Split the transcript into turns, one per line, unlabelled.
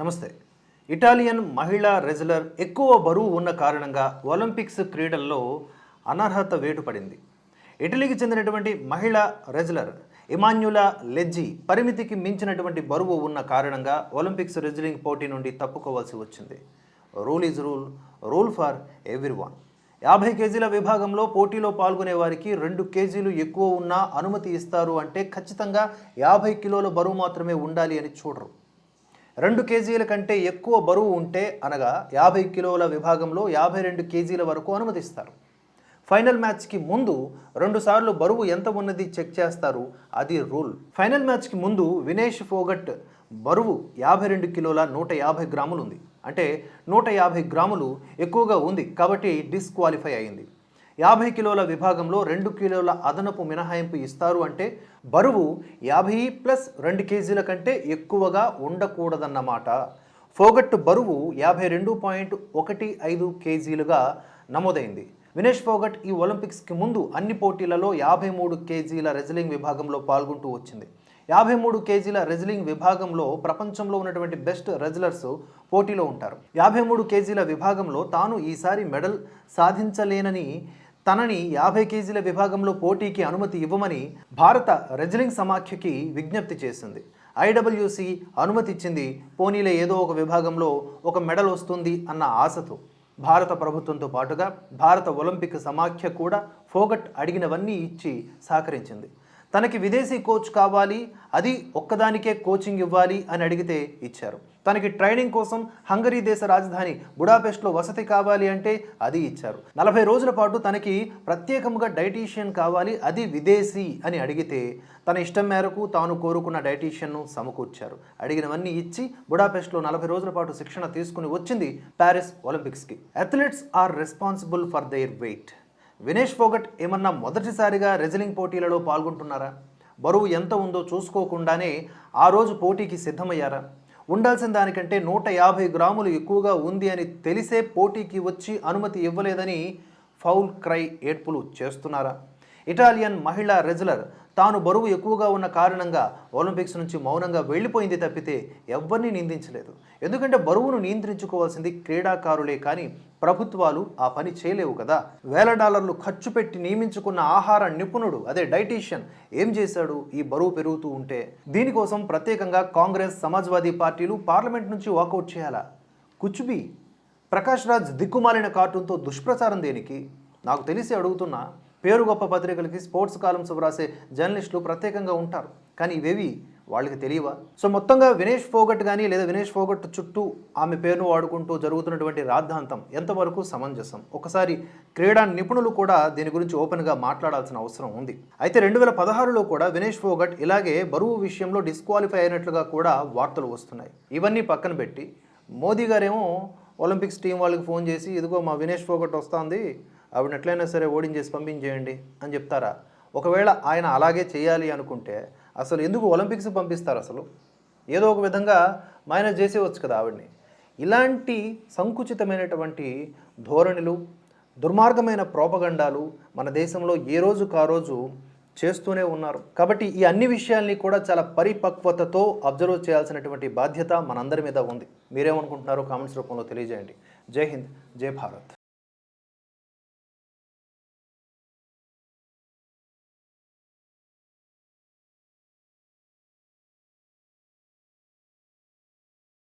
నమస్తే. ఇటాలియన్ మహిళా రెజ్లర్ ఎక్కువ బరువు ఉన్న కారణంగా ఒలింపిక్స్ క్రీడల్లో అనర్హత వేటు పడింది ఇటలీకి చెందినటువంటి మహిళా రెజ్లర్ ఇమాన్యులా లెజ్జి పరిమితికి మించినటువంటి బరువు ఉన్న కారణంగా ఒలింపిక్స్ రెజ్లింగ్ పోటీ నుండి తప్పుకోవాల్సి వచ్చింది. Rule is rule rule for everyone. యాభై కేజీల విభాగంలో పోటీలో పాల్గొనే వారికి రెండు కేజీలు ఎక్కువ ఉన్నా అనుమతి ఇస్తారు అంటే ఖచ్చితంగా యాభై కిలోల బరువు మాత్రమే ఉండాలి అని చూడరు. రెండు కేజీల కంటే ఎక్కువ బరువు ఉంటే అనగా యాభై కిలోల విభాగంలో యాభై రెండు కేజీల వరకు అనుమతిస్తారు. ఫైనల్ మ్యాచ్కి ముందు రెండుసార్లు బరువు ఎంత ఉన్నది చెక్ చేస్తారు. అది రూల్. ఫైనల్ మ్యాచ్కి ముందు వినేష్ ఫోగట్ బరువు యాభై రెండు కిలోల నూట యాభై గ్రాములు ఉంది. అంటే నూట యాభై గ్రాములు ఎక్కువగా ఉంది కాబట్టి డిస్క్వాలిఫై అయింది. యాభై కిలోల విభాగంలో రెండు కిలోల అదనపు మినహాయింపు ఇస్తారు అంటే బరువు యాభై ప్లస్ రెండు కేజీల కంటే ఎక్కువగా ఉండకూడదన్నమాట. ఫోగట్ బరువు యాభై రెండు పాయింట్ ఒకటి ఐదు కేజీలుగా నమోదైంది. వినేష్ ఫోగట్ ఈ ఒలింపిక్స్కి ముందు అన్ని పోటీలలో యాభై మూడు కేజీల రెజ్లింగ్ విభాగంలో పాల్గొంటూ వచ్చింది. యాభై మూడు కేజీల రెజ్లింగ్ విభాగంలో ప్రపంచంలో ఉన్నటువంటి బెస్ట్ రెజ్లర్స్ పోటీలో ఉంటారు. యాభై మూడు కేజీల విభాగంలో తాను ఈసారి మెడల్ సాధించలేనని తనని యాభై కేజీల విభాగంలో పోటీకి అనుమతి ఇవ్వమని భారత రెజ్లింగ్ సమాఖ్యకి విజ్ఞప్తి చేసింది. ఐడబ్ల్యూసి అనుమతి ఇచ్చింది. పోనీలే ఏదో ఒక విభాగంలో ఒక మెడల్ వస్తుంది అన్న ఆశతో. భారత ప్రభుత్వంతో పాటుగా భారత ఒలింపిక్ సమాఖ్య కూడా ఫోగట్ అడిగినవన్నీ ఇచ్చి సహకరించింది. తనకి విదేశీ కోచ్ కావాలి అది ఒక్కదానికే కోచింగ్ ఇవ్వాలి అని అడిగితే ఇచ్చారు. తనకి ట్రైనింగ్ కోసం హంగరీ దేశ రాజధాని బుడాపెస్ట్లో వసతి కావాలి అంటే అది ఇచ్చారు. నలభై రోజుల పాటు తనకి ప్రత్యేకంగా డైటీషియన్ కావాలి అది విదేశీ అని అడిగితే తన ఇష్టం మేరకు తాను కోరుకున్న డైటీషియన్ను సమకూర్చారు. అడిగినవన్నీ ఇచ్చి బుడాపెస్ట్లో నలభై రోజుల పాటు శిక్షణ తీసుకుని వచ్చింది Paris ఒలింపిక్స్కి. Athletes are responsible for their weight. Vinesh Phogat ఏమన్నా మొదటిసారిగా రెజలింగ్ పోటీలలో పాల్గొంటున్నారా? బరువు ఎంత ఉందో చూసుకోకుండానే ఆ రోజు పోటీకి సిద్ధమయ్యారా? ఉండాల్సిన దానికంటే నూట యాభై గ్రాములు ఎక్కువగా ఉంది అని తెలిసే పోటీకి వచ్చి అనుమతి ఇవ్వలేదని ఫౌల్ క్రై ఏడ్పులు చేస్తున్నారా? ఇటాలియన్ మహిళా రెజ్లర్ తాను బరువు ఎక్కువగా ఉన్న కారణంగా ఒలింపిక్స్ నుంచి మౌనంగా వెళ్ళిపోయింది తప్పితే ఎవ్వరిని నిందించలేదు. ఎందుకంటే బరువును నియంత్రించుకోవాల్సింది క్రీడాకారులే కానీ ప్రభుత్వాలు ఆ పని చేయలేవు కదా. వేల డాలర్లు ఖర్చు పెట్టి నియమించుకున్న ఆహార నిపుణుడు అదే డైటీషియన్ ఏం చేశాడు? ఈ బరువు పెరుగుతూ ఉంటే. దీనికోసం ప్రత్యేకంగా కాంగ్రెస్ సమాజ్వాదీ పార్టీలు పార్లమెంట్ నుంచి వాకౌట్ చేయాలా? కుచ్బి ప్రకాష్ రాజ్ దిక్కుమాలిన కార్టూన్తో దుష్ప్రచారం దేనికి? నాకు తెలిసి అడుగుతున్నా. పేరు గొప్ప పత్రికలకి స్పోర్ట్స్ కాలమ్స్ వ్రాసే జర్నలిస్టులు ప్రత్యేకంగా ఉంటారు. కానీ ఇవేవి? వాళ్ళకి తెలియవా? సో మొత్తంగా వినేష్ ఫోగట్ కానీ లేదా వినేష్ ఫోగట్ చుట్టూ ఆమె పేరును వాడుకుంటూ జరుగుతున్నటువంటి రాద్ధాంతం ఎంతవరకు సమంజసం? ఒకసారి క్రీడా నిపుణులు కూడా దీని గురించి ఓపెన్గా మాట్లాడాల్సిన అవసరం ఉంది. అయితే రెండు వేల పదహారులో కూడా వినేష్ ఫోగట్ ఇలాగే బరువు విషయంలో డిస్క్వాలిఫై అయినట్లుగా కూడా వార్తలు వస్తున్నాయి. ఇవన్నీ పక్కన పెట్టి మోదీ గారేమో ఒలింపిక్స్ టీం వాళ్ళకి ఫోన్ చేసి ఇదిగో మా వినేష్ ఫోగట్ వస్తుంది ఆవిడ ఎట్లయినా సరే ఓడించేసి పంపించేయండి అని చెప్తారా? ఒకవేళ ఆయన అలాగే చేయాలి అనుకుంటే అసలు ఎందుకు ఒలింపిక్స్ పంపిస్తారు అసలు? ఏదో ఒక విధంగా మైనస్ చేసేవచ్చు కదా ఆవిడ్ని. ఇలాంటి సంకుచితమైనటువంటి ధోరణులు దుర్మార్గమైన ప్రోపగండాలు మన దేశంలో ఏ రోజు కారోజు చేస్తూనే ఉన్నారు. కాబట్టి ఈ అన్ని విషయాల్ని కూడా చాలా పరిపక్వతతో అబ్జర్వ్ చేయాల్సినటువంటి బాధ్యత మనందరి మీద ఉంది. మీరేమనుకుంటున్నారో కామెంట్స్ రూపంలో తెలియజేయండి. జై హింద్ జై భారత్.